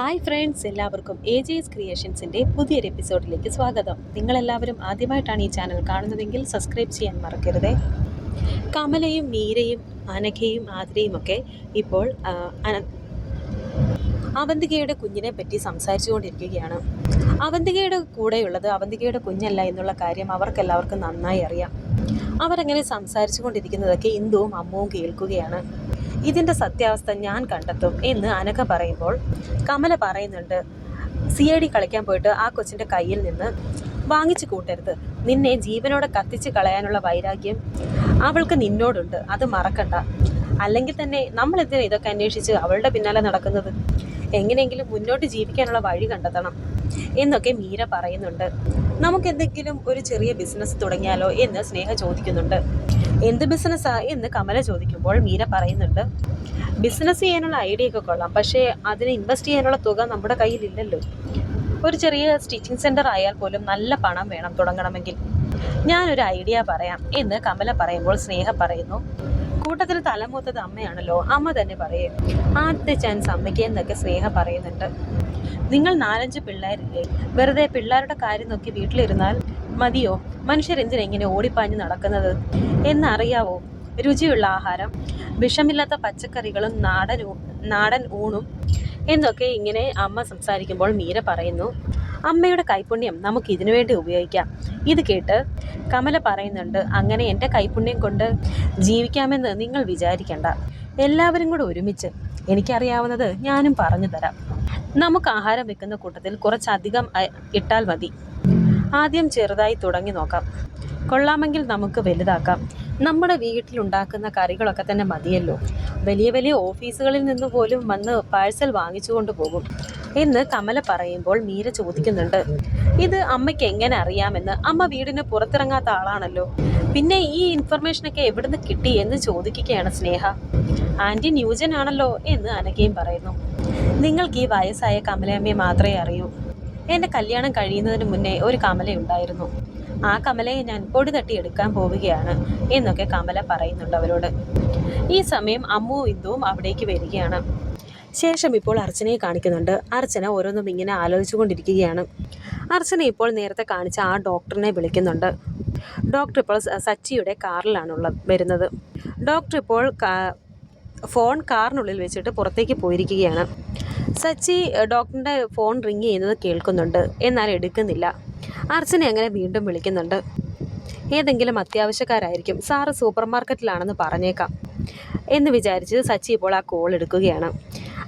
Hi friends എല്ലാവർക്കും A J S ക്രിയേഷൻസിന്റെ പുതിയൊരു എപ്പിസോഡിലേക്ക് സ്വാഗതം. നിങ്ങളെല്ലാവരും ആദ്യമായിട്ടാണ് ഈ ചാനൽ കാണുന്നതെങ്കിൽ സബ്സ്ക്രൈബ് ചെയ്യാൻ മറക്കരുത്. കമലയും മീരയും അനഘയും ആതിരയും ഒക്കെ ഇപ്പോൾ അവന്തികയുടെ കുഞ്ഞിനെ പറ്റി സംസാരിച്ചുകൊണ്ടിരിക്കുകയാണ്. അവന്തികയുടെ കൂടെയുള്ളത് അവന്തികയുടെ കുഞ്ഞല്ല എന്നുള്ള കാര്യം അവർക്കെല്ലാവർക്കും നന്നായി അറിയാം. അവരങ്ങനെ സംസാരിച്ചു കൊണ്ടിരിക്കുന്നതൊക്കെ ഇന്ദുവും അമ്മുവും കേൾക്കുകയാണ്. ഇതിന്റെ സത്യാവസ്ഥ ഞാൻ കണ്ടെത്തും എന്ന് അനഘ പറയുമ്പോൾ കമല പറയുന്നുണ്ട് സി ഐ ഡി കളിക്കാൻ പോയിട്ട് ആ കൊച്ചിന്റെ കയ്യിൽ നിന്ന് വാങ്ങിച്ചു കൂട്ടരുത്. നിന്നെ ജീവനോടെ കത്തിച്ച് കളയാനുള്ള വൈരാഗ്യം അവൾക്ക് നിന്നോടുണ്ട്. അത് മറക്കണ്ട. അല്ലെങ്കിൽ തന്നെ നമ്മൾ എന്തിനാ ഇതൊക്കെ അന്വേഷിച്ച് അവളുടെ പിന്നാലെ നടക്കുന്നത്? എങ്ങനെയെങ്കിലും മുന്നോട്ട് ജീവിക്കാനുള്ള വഴി കണ്ടെത്തണം. എന്നൊക്കെ മീര പറയുന്നുണ്ട്. നമുക്ക് എന്തെങ്കിലും ഒരു ചെറിയ ബിസിനസ് തുടങ്ങിയാലോ? എന്ന് സ്നേഹ ചോദിക്കുന്നുണ്ട്. എന്ത് ബിസിനസ്സാണ് എന്ന് കമല ചോദിക്കുമ്പോൾ മീര പറയുന്നുണ്ട് ബിസിനസ് ചെയ്യാനുള്ള ഐഡിയ ഒക്കെ കൊള്ളാം. പക്ഷേ അതിന് ഇൻവെസ്റ്റ് ചെയ്യാനുള്ള തുക നമ്മുടെ കയ്യിലില്ലല്ലോ. ഒരു ചെറിയ സ്റ്റിച്ചിങ് സെന്റർ ആയാൽ പോലും നല്ല പണം വേണം തുടങ്ങണമെങ്കിൽ. ഞാനൊരു ഐഡിയ പറയാം എന്ന് കമല പറയുമ്പോൾ സ്നേഹ പറയുന്നു കൂട്ടത്തിൽ തലമൂത്തത് അമ്മയാണല്ലോ. അമ്മ തന്നെ പറയും. ആദ്യത്തെ ചാൻസ് അമ്മയ്ക്ക് എന്നൊക്കെ സ്നേഹ പറയുന്നുണ്ട്. നിങ്ങൾ നാലഞ്ച് പിള്ളേരില്ലേ? വെറുതെ പിള്ളേരുടെ കാര്യം നോക്കി വീട്ടിലിരുന്നാൽ മതിയോ? മനുഷ്യരെന്തിനാ ഇങ്ങനെ ഓടിപ്പാഞ്ഞ് നടക്കുന്നത്? എന്നറിയാവോ? രുചിയുള്ള ആഹാരം വിഷമില്ലാത്ത പച്ചക്കറികളും നാടൻ നാടൻ ഊണും എന്നൊക്കെ ഇങ്ങനെ അമ്മ സംസാരിക്കുമ്പോൾ മീര പറയുന്നു അമ്മയുടെ കൈപുണ്യം നമുക്ക് ഇതിനു വേണ്ടി ഉപയോഗിക്കാം. ഇത് കേട്ട് കമല പറയുന്നുണ്ട് അങ്ങനെ എന്റെ കൈപുണ്യം കൊണ്ട് ജീവിക്കാമെന്ന് നിങ്ങൾ വിചാരിക്കണ്ട. എല്ലാവരും കൂടെ ഒരുമിച്ച് എനിക്കറിയാവുന്നത് ഞാനും പറഞ്ഞു തരാം. നമുക്ക് ആഹാരം വെക്കുന്ന കൂട്ടത്തിൽ കുറച്ചധികം ഇട്ടാൽ മതി. ആദ്യം ചെറുതായി തുടങ്ങി നോക്കാം. കൊള്ളാമെങ്കിൽ നമുക്ക് വലുതാക്കാം. നമ്മുടെ വീട്ടിലുണ്ടാക്കുന്ന കറികളൊക്കെ തന്നെ മതിയല്ലോ. വലിയ വലിയ ഓഫീസുകളിൽ നിന്ന് പോലും വന്ന് പാഴ്സൽ വാങ്ങിച്ചുകൊണ്ട് പോകും. എന്ന് കമല പറയുമ്പോൾ മീര ചോദിക്കുന്നുണ്ട്. ഇത് അമ്മയ്ക്ക് എങ്ങനെ അറിയാമെന്ന്? അമ്മ വീടിന് പുറത്തിറങ്ങാത്ത ആളാണല്ലോ. പിന്നെ ഈ ഇൻഫർമേഷനൊക്കെ എവിടുന്ന് കിട്ടി എന്ന് ചോദിക്കുകയാണ് സ്നേഹ. ആന്റി ന്യൂജൻ ആണല്ലോ എന്ന് അനഘയും പറയുന്നു. നിങ്ങൾക്ക് ഈ വയസ്സായ കമലയമ്മയെ മാത്രമേ അറിയൂ. എന്റെ കല്യാണം കഴിയുന്നതിന് മുന്നേ ഒരു കമലയുണ്ടായിരുന്നു ആ കമലയെ ഞാൻ പൊടി തട്ടി എടുക്കാൻ പോവുകയാണ് എന്നൊക്കെ കമല പറയുന്നുണ്ട് അവരോട്. ഈ സമയം അമ്മു ഇന്ദുവും അവിടേക്ക് വരികയാണ്. ശേഷം ഇപ്പോൾ അർച്ചനയെ കാണിക്കുന്നുണ്ട്. അർച്ചന ഓരോന്നും ഇങ്ങനെ ആലോചിച്ചു കൊണ്ടിരിക്കുകയാണ് അർച്ചന ഇപ്പോൾ നേരത്തെ കാണിച്ച ആ ഡോക്ടറിനെ വിളിക്കുന്നുണ്ട്. ഡോക്ടർ ഇപ്പോൾ സച്ചിയുടെ കാറിലാണുള്ളത് വരുന്നത്. ഡോക്ടർ ഇപ്പോൾ ഫോൺ കാറിനുള്ളിൽ വെച്ചിട്ട് പുറത്തേക്ക് പോയിരിക്കുകയാണ്. സച്ചി ഡോക്ടറിന്റെ ഫോൺ റിങ് ചെയ്യുന്നത് കേൾക്കുന്നുണ്ട്. എന്നാൽ എടുക്കുന്നില്ല. അർച്ചനെ അങ്ങനെ വീണ്ടും വിളിക്കുന്നുണ്ട്. ഏതെങ്കിലും അത്യാവശ്യക്കാരായിരിക്കും. സാറ് സൂപ്പർ മാർക്കറ്റിലാണെന്ന് പറഞ്ഞേക്കാം എന്ന് വിചാരിച്ച് സച്ചി ഇപ്പോൾ ആ കോൾ എടുക്കുകയാണ്.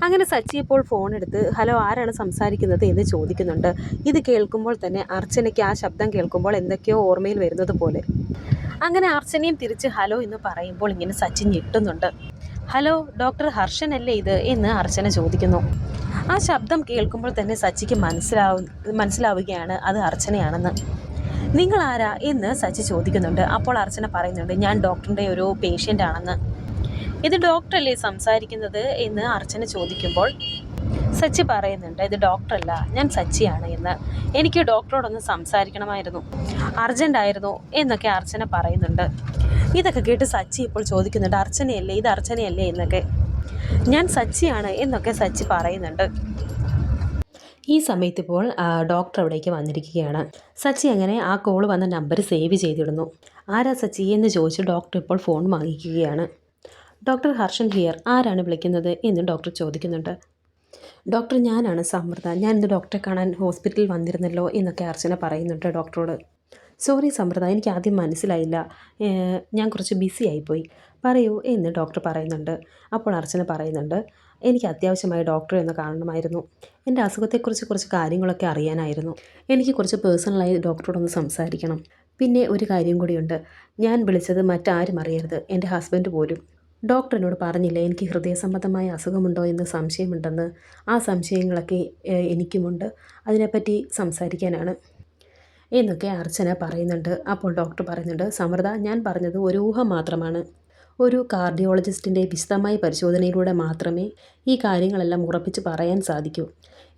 അങ്ങനെ സച്ചി ഇപ്പോൾ ഫോൺ എടുത്ത് ഹലോ ആരാണ് സംസാരിക്കുന്നത്? എന്ന് ചോദിക്കുന്നുണ്ട്. ഇത് കേൾക്കുമ്പോൾ തന്നെ അർച്ചനയ്ക്ക് ആ ശബ്ദം കേൾക്കുമ്പോൾ എന്തൊക്കെയോ ഓർമ്മയിൽ വരുന്നത് പോലെ. അങ്ങനെ അർച്ചനയും തിരിച്ച് ഹലോ എന്ന് പറയുമ്പോൾ ഇങ്ങനെ സച്ചി ഞെട്ടുന്നുണ്ട്. ഹലോ ഡോക്ടർ ഹർഷൻ അല്ലേ ഇത് എന്ന് അർച്ചന ചോദിക്കുന്നു. ആ ശബ്ദം കേൾക്കുമ്പോൾ തന്നെ സച്ചിക്ക് മനസ്സിലാവു മനസ്സിലാവുകയാണ് അത് അർച്ചനയാണെന്ന്. നിങ്ങൾ ആരാ? എന്ന് സച്ചി ചോദിക്കുന്നുണ്ട്. അപ്പോൾ അർച്ചന പറയുന്നുണ്ട് ഞാൻ ഡോക്ടറിന്റെ ഒരു പേഷ്യന്റ് ആണെന്ന്. ഇത് ഡോക്ടറല്ലേ സംസാരിക്കുന്നത്? എന്ന് അർച്ചന ചോദിക്കുമ്പോൾ സച്ചി പറയുന്നുണ്ട് ഇത് ഡോക്ടറല്ല ഞാൻ സച്ചിയാണ് എന്ന്. എനിക്ക് ഡോക്ടറോടൊന്ന് സംസാരിക്കണമായിരുന്നു. അർജന്റായിരുന്നു എന്നൊക്കെ അർച്ചന പറയുന്നുണ്ട്. ഇതൊക്കെ കേട്ട് സച്ചി ഇപ്പോൾ ചോദിക്കുന്നുണ്ട് അർച്ചനയല്ലേ? ഇത് അർച്ചനയല്ലേ? എന്നൊക്കെ. ഞാൻ സച്ചിയാണ് എന്നൊക്കെ സച്ചി പറയുന്നുണ്ട്. ഈ സമയത്ത് ഇപ്പോൾ ഡോക്ടർ അവിടേക്ക് വന്നിരിക്കുകയാണ്. സച്ചി അങ്ങനെ ആ കോൾ വന്ന നമ്പർ സേവ് ചെയ്തിടുന്നു. ആരാ സച്ചി? എന്ന് ചോദിച്ച് ഡോക്ടർ ഇപ്പോൾ ഫോൺ വാങ്ങിക്കുകയാണ്. ഡോക്ടർ ഹർഷൻ ഹിയർ ആരാണ് വിളിക്കുന്നത്? എന്ന് ഡോക്ടർ ചോദിക്കുന്നുണ്ട്. ഡോക്ടർ ഞാനാണ് സമൃദ്ധ ഞാൻ ഇന്ന് ഡോക്ടറെ കാണാൻ ഹോസ്പിറ്റലിൽ വന്നിരുന്നല്ലോ എന്നൊക്കെ അർച്ചന പറയുന്നുണ്ട് ഡോക്ടറോട്. സോറി സമൃദ്ധ എനിക്ക് ആദ്യം മനസ്സിലായില്ല. ഞാൻ കുറച്ച് ബിസി ആയിപ്പോയി. പറയൂ എന്ന് ഡോക്ടർ പറയുന്നുണ്ട്. അപ്പോൾ അർച്ചന പറയുന്നുണ്ട് എനിക്ക് അത്യാവശ്യമായി ഡോക്ടറെ ഒന്ന് കാണണമായിരുന്നു. എന്റെ അസുഖത്തെക്കുറിച്ച് കുറച്ച് കാര്യങ്ങളൊക്കെ അറിയാനായിരുന്നു. എനിക്ക് കുറച്ച് പേഴ്സണലായി ഡോക്ടറോടൊന്ന് സംസാരിക്കണം. പിന്നെ ഒരു കാര്യം കൂടിയുണ്ട്. ഞാൻ വിളിച്ചത് മറ്റാരും അറിയരുത്. എന്റെ ഹസ്ബൻഡ് പോലും ഡോക്ടർ എന്നോട് പറഞ്ഞില്ല എനിക്ക് ഹൃദയ സംബന്ധമായ അസുഖമുണ്ടോ എന്ന് സംശയമുണ്ടെന്ന്. ആ സംശയങ്ങളൊക്കെ എനിക്കുമുണ്ട്. അതിനെപ്പറ്റി സംസാരിക്കാനാണ്. എന്നൊക്കെ അർച്ചന പറയുന്നുണ്ട്. അപ്പോൾ ഡോക്ടർ പറയുന്നുണ്ട് സമൃദ്ധ ഞാൻ പറഞ്ഞത് ഒരു ഊഹം മാത്രമാണ്. ഒരു കാർഡിയോളജിസ്റ്റിന്റെ വിശദമായ പരിശോധനയിലൂടെ മാത്രമേ ഈ കാര്യങ്ങളെല്ലാം ഉറപ്പിച്ച് പറയാൻ സാധിക്കൂ.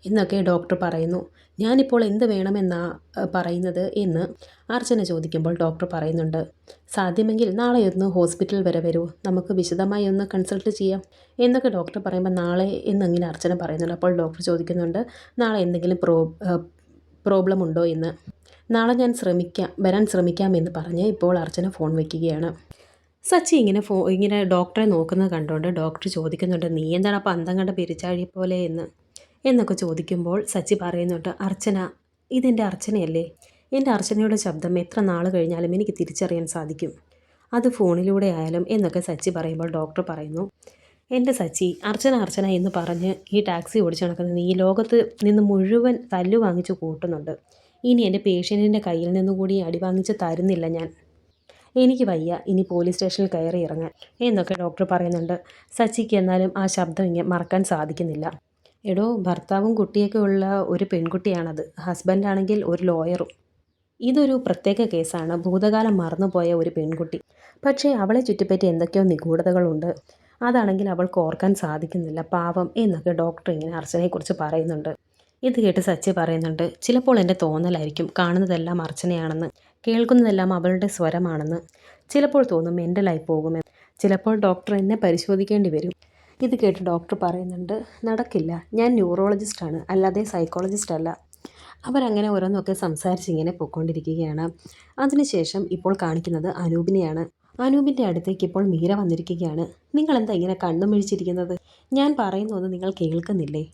എന്നൊക്കെ ഡോക്ടർ പറയുന്നു. ഞാനിപ്പോൾ എന്ത് വേണമെന്നാ പറയുന്നത് എന്ന് അർച്ചന ചോദിക്കുമ്പോൾ ഡോക്ടർ പറയുന്നുണ്ട്. സാധ്യമെങ്കിൽ നാളെ ഒന്ന് ഹോസ്പിറ്റൽ വരെ വരൂ. നമുക്ക് വിശദമായി ഒന്ന് കൺസൾട്ട് ചെയ്യാം എന്നൊക്കെ ഡോക്ടർ പറയുമ്പോൾ നാളെ എന്നിങ്ങനെ അർച്ചന പറയുന്നുണ്ട്. അപ്പോൾ ഡോക്ടർ ചോദിക്കുന്നുണ്ട് നാളെ എന്തെങ്കിലും പ്രോ പ്രോബ്ലം ഉണ്ടോ എന്ന്. നാളെ ഞാൻ ശ്രമിക്കാം വരാൻ ശ്രമിക്കാം എന്ന് പറഞ്ഞ് ഇപ്പോൾ അർച്ചന ഫോൺ വയ്ക്കുകയാണ് സച്ചി ഇങ്ങനെ ഫോ ഇങ്ങനെ ഡോക്ടറെ നോക്കുന്നത് കണ്ടുകൊണ്ട് ഡോക്ടർ ചോദിക്കുന്നുണ്ട് നീ എന്താണ് അപ്പം അന്തം കണ്ട പെരിച്ചാഴി പോലെ എന്ന്? എന്നൊക്കെ ചോദിക്കുമ്പോൾ സച്ചി പറയുന്നുണ്ട് അർച്ചന ഇതെന്റെ അർച്ചനയല്ലേ? എന്റെ അർച്ചനയുടെ ശബ്ദം എത്ര നാൾ കഴിഞ്ഞാലും എനിക്ക് തിരിച്ചറിയാൻ സാധിക്കും. അത് ഫോണിലൂടെ ആയാലും എന്നൊക്കെ സച്ചി പറയുമ്പോൾ ഡോക്ടർ പറയുന്നു. എന്റെ സച്ചി അർച്ചന അർച്ചന എന്ന് പറഞ്ഞ് ഈ ടാക്സി ഓടിച്ചു നടക്കുന്നത് ഈ ലോകത്ത് നിന്ന് മുഴുവൻ തല്ലു വാങ്ങിച്ച് കൂട്ടുന്നുണ്ട്. ഇനി എന്റെ പേഷ്യന്റിന്റെ കയ്യിൽ നിന്നുകൂടി അടി വാങ്ങിച്ച് തരുന്നില്ല ഞാൻ. എനിക്ക് വയ്യ ഇനി പോലീസ് സ്റ്റേഷനിൽ കയറി ഇറങ്ങാൻ എന്നൊക്കെ ഡോക്ടർ പറയുന്നുണ്ട്. സച്ചിക്ക് എന്നാലും ആ ശബ്ദം ഇങ്ങനെ മറക്കാൻ സാധിക്കുന്നില്ല. എടോ ഭർത്താവും കുട്ടിയൊക്കെ ഉള്ള ഒരു പെൺകുട്ടിയാണത്. ഹസ്ബൻഡാണെങ്കിൽ ഒരു ലോയറും. ഇതൊരു പ്രത്യേക കേസാണ്. ഭൂതകാലം മറന്നുപോയ ഒരു പെൺകുട്ടി. പക്ഷേ അവളെ ചുറ്റിപ്പറ്റി എന്തൊക്കെയോ നിഗൂഢതകളുണ്ട്. അതാണെങ്കിൽ അവൾക്ക് ഓർക്കാൻ സാധിക്കുന്നില്ല. പാവം എന്നൊക്കെ ഡോക്ടർ ഇങ്ങനെ അർച്ചനയെക്കുറിച്ച് പറയുന്നുണ്ട്. ഇത് കേട്ട് സച്ചി പറയുന്നുണ്ട് ചിലപ്പോൾ എന്റെ തോന്നലായിരിക്കും. കാണുന്നതെല്ലാം അർച്ചനയാണെന്ന്. കേൾക്കുന്നതെല്ലാം അവളുടെ സ്വരമാണെന്ന്. ചിലപ്പോൾ തോന്നും മെന്റലായി പോകുമെന്ന്. ചിലപ്പോൾ ഡോക്ടർ എന്നെ പരിശോധിക്കേണ്ടി വരും. ഇത് കേട്ട് ഡോക്ടർ പറയുന്നുണ്ട് നടക്കില്ല. ഞാൻ ന്യൂറോളജിസ്റ്റാണ്. അല്ലാതെ സൈക്കോളജിസ്റ്റ് അല്ല അവരങ്ങനെ ഓരോന്നൊക്കെ സംസാരിച്ച് ഇങ്ങനെ പൊയ്ക്കൊണ്ടിരിക്കുകയാണ്. അതിനുശേഷം ഇപ്പോൾ കാണിക്കുന്നത് അനൂപിനെയാണ്. അനൂപിന്റെ അടുത്തേക്ക് ഇപ്പോൾ മീര വന്നിരിക്കുകയാണ്. നിങ്ങളെന്താ ഇങ്ങനെ കണ്ണും മിഴിച്ചിരിക്കുന്നത് ഞാൻ പറയുന്നതൊന്നും നിങ്ങൾ കേൾക്കുന്നില്ലേ?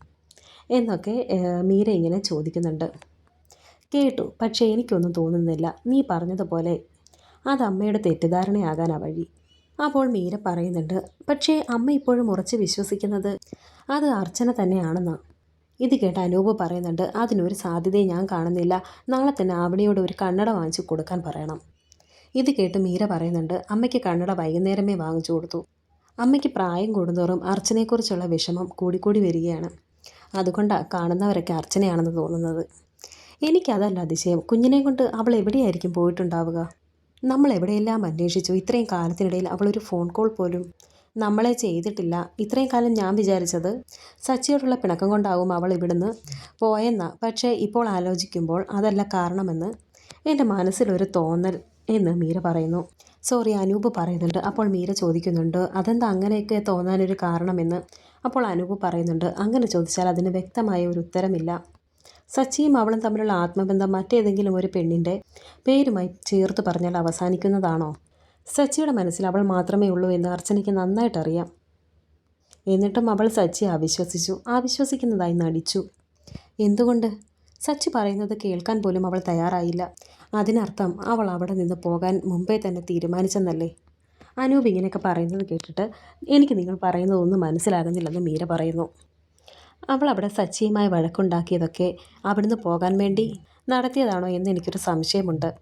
എന്നൊക്കെ മീര ഇങ്ങനെ ചോദിക്കുന്നുണ്ട്. കേട്ടു. പക്ഷേ എനിക്കൊന്നും തോന്നുന്നില്ല. നീ പറഞ്ഞതുപോലെ. അത് അമ്മയുടെ തെറ്റിദ്ധാരണയാകാനാ വഴി. അപ്പോൾ മീര പറയുന്നുണ്ട് പക്ഷേ അമ്മ ഇപ്പോഴും ഉറച്ച് വിശ്വസിക്കുന്നത് അത് അർച്ചന തന്നെയാണെന്നാണ് ഇത് കേട്ട് അനൂപ് പറയുന്നുണ്ട് അതിനൊരു സാധ്യതയും ഞാൻ കാണുന്നില്ല. നാളെ തന്നെ ആവണിയോട് ഒരു കണ്ണട വാങ്ങിച്ചു കൊടുക്കാൻ പറയണം ഇത് കേട്ട് മീര പറയുന്നുണ്ട് അമ്മയ്ക്ക് കണ്ണട വൈകുന്നേരമേ വാങ്ങിച്ചു കൊടുത്തു. അമ്മയ്ക്ക് പ്രായം കൂടുന്തോറും അർച്ചനയെക്കുറിച്ചുള്ള വിഷമം കൂടിക്കൂടി വരികയാണ്. അതുകൊണ്ടാണ് കാണുന്നവരൊക്കെ അർച്ചനയാണെന്ന് തോന്നുന്നത്. എനിക്കതല്ല അതിശയം. കുഞ്ഞിനെ കൊണ്ട് അവൾ എവിടെയായിരിക്കും പോയിട്ടുണ്ടാവുക? നമ്മൾ എവിടെയെല്ലാം അന്വേഷിച്ചു? ഇത്രയും കാലത്തിനിടയിൽ അവളൊരു ഫോൺ കോൾ പോലും നമ്മളെ ചെയ്തിട്ടില്ല. ഇത്രയും കാലം ഞാൻ വിചാരിച്ചത് സച്ചിയോടുള്ള പിണക്കം കൊണ്ടാവും അവൾ ഇവിടുന്ന് പോയെന്ന. പക്ഷേ ഇപ്പോൾ ആലോചിക്കുമ്പോൾ അതല്ല കാരണമെന്ന് എന്റെ മനസ്സിലൊരു തോന്നൽ എന്ന് മീര പറയുന്നു. സോറി അനൂപ് പറയുന്നുണ്ട്. അപ്പോൾ മീര ചോദിക്കുന്നുണ്ട് അതെന്താ അങ്ങനെയൊക്കെ തോന്നാനൊരു കാരണമെന്ന്? അപ്പോൾ അനൂപ് പറയുന്നുണ്ട് അങ്ങനെ ചോദിച്ചാൽ അതിന് വ്യക്തമായ ഒരു ഉത്തരമില്ല. സച്ചിയും അവളും തമ്മിലുള്ള ആത്മബന്ധം മറ്റേതെങ്കിലും ഒരു പെണ്ണിന്റെ പേരുമായി ചേർത്ത് പറഞ്ഞാൽ അവസാനിക്കുന്നതാണോ? സച്ചിയുടെ മനസ്സിൽ അവൾ മാത്രമേ ഉള്ളൂ എന്ന് അർച്ചനയ്ക്ക് നന്നായിട്ടറിയാം എന്നിട്ടും അവൾ സച്ചി അവിശ്വസിച്ചു. അവിശ്വസിക്കുന്നതായി നടിച്ചു. എന്തുകൊണ്ട്? സച്ചി പറയുന്നത് കേൾക്കാൻ പോലും അവൾ തയ്യാറായില്ല. അതിനർത്ഥം അവൾ അവിടെ നിന്ന് പോകാൻ മുമ്പേ തന്നെ തീരുമാനിച്ചെന്നല്ലേ? അനൂപ് ഇങ്ങനെയൊക്കെ പറയുന്നത് കേട്ടിട്ട് എനിക്ക് നിങ്ങൾ പറയുന്നതൊന്നും മനസ്സിലാകുന്നില്ലെന്ന് മീര പറയുന്നു. അവൾ അവിടെ സച്ചിയുമായി വഴക്കുണ്ടാക്കിയതൊക്കെ അവിടുന്ന് പോകാൻ വേണ്ടി നടത്തിയതാണോ എന്ന് എനിക്കൊരു സംശയമുണ്ട്.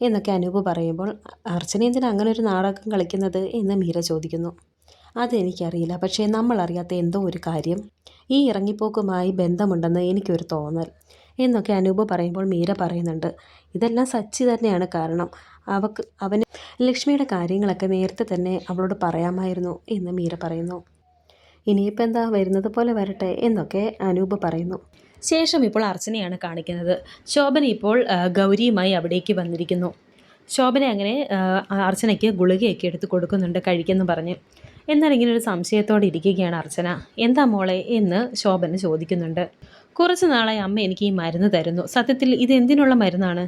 എന്നൊക്കെ അനൂപ് പറയുമ്പോൾ അർച്ചന എന്തിനാ അങ്ങനെ ഒരു നാടകം കളിക്കുന്നത്? എന്ന് മീര ചോദിക്കുന്നു. അതെനിക്കറിയില്ല പക്ഷേ നമ്മൾ അറിയാത്ത എന്തോ ഒരു കാര്യം. ഈ ഇറങ്ങിപ്പോക്കുമായി ബന്ധമുണ്ടെന്ന് എനിക്കൊരു തോന്നൽ. എന്നൊക്കെ അനൂപ് പറയുമ്പോൾ മീര പറയുന്നുണ്ട്. ഇതെല്ലാം സച്ചി തന്നെയാണ് കാരണം. അവക്ക് അവന് ലക്ഷ്മിയുടെ കാര്യങ്ങളൊക്കെ നേരത്തെ തന്നെ അവളോട് പറയാമായിരുന്നു എന്ന് മീര പറയുന്നു. ഇനിയിപ്പോൾ എന്താ വരുന്നത് പോലെ വരട്ടെ എന്നൊക്കെ അനൂപ് പറയുന്നു. ശേഷം ഇപ്പോൾ അർച്ചനയാണ് കാണിക്കുന്നത്. ശോഭന ഇപ്പോൾ ഗൗരിയുമായി അവിടേക്ക് വന്നിരിക്കുന്നു. ശോഭന അങ്ങനെ അർച്ചനയ്ക്ക് ഗുളികയൊക്കെ എടുത്ത് കൊടുക്കുന്നുണ്ട് കഴിക്കുന്നു പറഞ്ഞ്. എന്നാൽ ഇങ്ങനെ ഒരു സംശയത്തോടെ ഇരിക്കുകയാണ് അർച്ചന. എന്താ മോളെ? എന്ന് ശോഭന ചോദിക്കുന്നുണ്ട്. കുറച്ച് നാളായി അമ്മ എനിക്ക് ഈ മരുന്ന് തരുന്നു. സത്യത്തിൽ ഇത് എന്തിനുള്ള മരുന്നാണ്?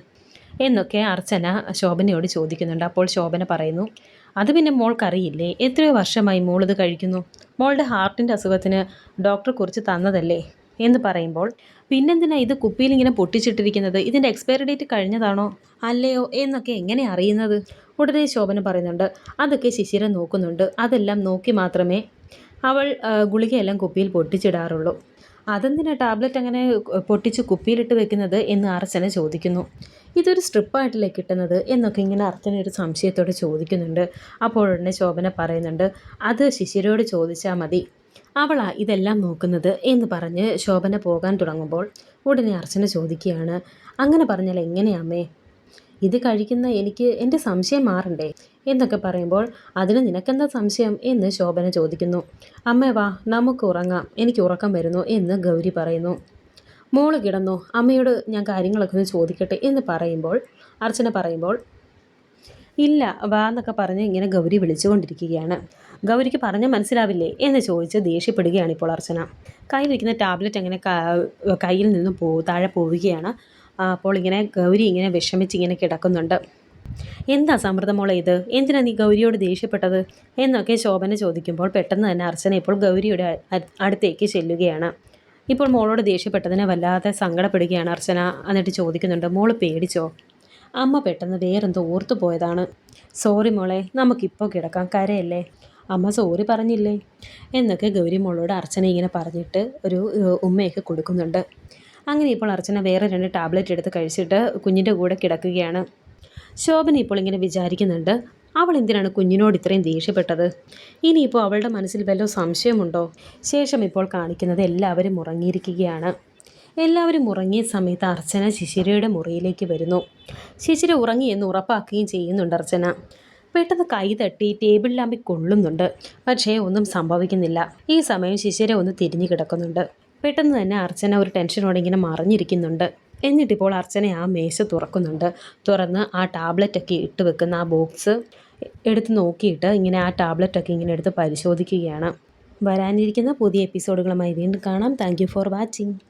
എന്നൊക്കെ അർച്ചന ശോഭനയോട് ചോദിക്കുന്നുണ്ട്. അപ്പോൾ ശോഭന പറയുന്നു അത് പിന്നെ മോൾക്കറിയില്ലേ? എത്രയോ വർഷമായി മോളിത് കഴിക്കുന്നു. മോളുടെ ഹാർട്ടിന്റെ അസുഖത്തിന് ഡോക്ടർ കുറിച്ച് തന്നതല്ലേ? എന്ന് പറയുമ്പോൾ പിന്നെന്തിനാ ഇത് കുപ്പിയിൽ ഇങ്ങനെ പൊട്ടിച്ചിട്ടിരിക്കുന്നത്? ഇതിന്റെ എക്സ്പയറി ഡേറ്റ് കഴിഞ്ഞതാണോ? അല്ലയോ? എന്നൊക്കെ എങ്ങനെ അറിയുന്നത്? ഉടനെ ശോഭന പറയുന്നുണ്ട് അതൊക്കെ ശിശിര നോക്കുന്നുണ്ട്. അതെല്ലാം നോക്കി മാത്രമേ അവൾ ഗുളികയെല്ലാം കുപ്പിയിൽ പൊട്ടിച്ചിടാറുള്ളൂ. അതെന്തിനാ ടാബ്ലറ്റ് അങ്ങനെ പൊട്ടിച്ച് കുപ്പിയിലിട്ട് വെക്കുന്നത് എന്ന് അർച്ചന ചോദിക്കുന്നു. ഇതൊരു സ്ട്രിപ്പായിട്ടല്ലേ കിട്ടുന്നത് എന്നൊക്കെ ഇങ്ങനെ അർച്ചന ഒരു സംശയത്തോടെ ചോദിക്കുന്നുണ്ട്. അപ്പോഴുടനെ ശോഭന പറയുന്നുണ്ട് അത് ശിശിരയോട് ചോദിച്ചാൽ മതി. അവളാ ഇതെല്ലാം നോക്കുന്നത് എന്ന് പറഞ്ഞ് ശോഭന പോകാൻ തുടങ്ങുമ്പോൾ ഉടനെ അർച്ചന ചോദിക്കുകയാണ് അങ്ങനെ പറഞ്ഞാൽ എങ്ങനെയാമേ ഇത് കഴിക്കുന്ന എനിക്ക് എന്റെ സംശയം മാറണ്ടേ എന്നൊക്കെ പറയുമ്പോൾ അതിന് നിനക്കെന്താ സംശയം എന്ന് ശോഭന ചോദിക്കുന്നു. അമ്മേ വാ നമുക്ക് ഉറങ്ങാം. എനിക്ക് ഉറക്കം വരുന്നു എന്ന് ഗൗരി പറയുന്നു. മോൾ കിടന്നു. അമ്മയോട് ഞാൻ കാര്യങ്ങളൊക്കെ ഒന്ന് ചോദിക്കട്ടെ എന്ന് പറയുമ്പോൾ അർച്ചന പറയുമ്പോൾ ഇല്ല വാ എന്നൊക്കെ പറഞ്ഞ് ഇങ്ങനെ ഗൗരി വിളിച്ചുകൊണ്ടിരിക്കുകയാണ്. ഗൗരിക്ക് പറഞ്ഞാൽ മനസ്സിലാവില്ലേ എന്ന് ചോദിച്ച് ദേഷ്യപ്പെടുകയാണ് ഇപ്പോൾ അർച്ചന. കയ്യിലിരിക്കുന്ന ടാബ്ലറ്റ് അങ്ങനെ കയ്യിൽ നിന്നും പോ താഴെ പോവുകയാണ്. അപ്പോൾ ഇങ്ങനെ ഗൗരി ഇങ്ങനെ വിഷമിച്ച് ഇങ്ങനെ കിടക്കുന്നുണ്ട്. എന്താ സമൃദ്ധമോളെ ഇത്? എന്തിനാ നീ ഗൗരിയോട് ദേഷ്യപ്പെട്ടത്? എന്നൊക്കെ ശോഭന ചോദിക്കുമ്പോൾ പെട്ടെന്ന് തന്നെ അർച്ചന ഇപ്പോൾ ഗൗരിയുടെ അടുത്തേക്ക് ചെല്ലുകയാണ്. ഇപ്പോൾ മോളോട് ദേഷ്യപ്പെട്ടതിനെ വല്ലാതെ സങ്കടപ്പെടുകയാണ് അർച്ചന. എന്നിട്ട് ചോദിക്കുന്നുണ്ട് മോൾ പേടിച്ചോ? അമ്മ പെട്ടെന്ന് വേറെന്തോ ഓർത്തു പോയതാണ്. സോറി മോളെ നമുക്കിപ്പോൾ കിടക്കാം. കരയല്ലേ? അമ്മ സോറി പറഞ്ഞില്ലേ? എന്നൊക്കെ ഗൗരി മോളോട് അർച്ചന ഇങ്ങനെ പറഞ്ഞിട്ട് ഒരു ഉമ്മയൊക്കെ കൊടുക്കുന്നുണ്ട്. അങ്ങനെ ഇപ്പോൾ അർച്ചന വേറെ രണ്ട് ടാബ്ലറ്റ് എടുത്ത് കഴിച്ചിട്ട് കുഞ്ഞിന്റെ കൂടെ കിടക്കുകയാണ്. ശോഭന ഇപ്പോൾ ഇങ്ങനെ വിചാരിക്കുന്നുണ്ട് അവൾ എന്തിനാണ് കുഞ്ഞിനോട് ഇത്രയും ദേഷ്യപ്പെട്ടത്? ഇനിയിപ്പോൾ അവളുടെ മനസ്സിൽ വല്ല സംശയമുണ്ടോ? ശേഷം ഇപ്പോൾ കാണിക്കുന്നത് എല്ലാവരും ഉറങ്ങിയിരിക്കുകയാണ്. എല്ലാവരും ഉറങ്ങിയ സമയത്ത് അർച്ചന ശിശിരയുടെ മുറിയിലേക്ക് വരുന്നു. ശിശിര ഉറങ്ങി എന്ന് ഉറപ്പാക്കുകയും ചെയ്യുന്നുണ്ട് അർച്ചന. പെട്ടെന്ന് കൈ തട്ടി ടേബിൾ ലാമ്പിൽ കൊള്ളുന്നുണ്ട് പക്ഷേ ഒന്നും സംഭവിക്കുന്നില്ല. ഈ സമയം ശിശിര ഒന്ന് തിരിഞ്ഞു കിടക്കുന്നുണ്ട്. പെട്ടെന്ന് തന്നെ അർച്ചന ഒരു ടെൻഷനോടെ ഇങ്ങനെ മറിഞ്ഞിരിക്കുന്നുണ്ട്. എന്നിട്ടിപ്പോൾ അർച്ചന ആ മേശ തുറക്കുന്നുണ്ട്. തുറന്ന് ആ ടാബ്ലറ്റൊക്കെ ഇട്ട് വെക്കുന്ന ആ ബോക്സ് എടുത്ത് നോക്കിയിട്ട് ഇങ്ങനെ ആ ടാബ്ലറ്റൊക്കെ ഇങ്ങനെ എടുത്ത് പരിശോധിക്കുകയാണ്. വരാനിരിക്കുന്ന പുതിയ എപ്പിസോഡുകളുമായി വീണ്ടും കാണാം. Thank for watching.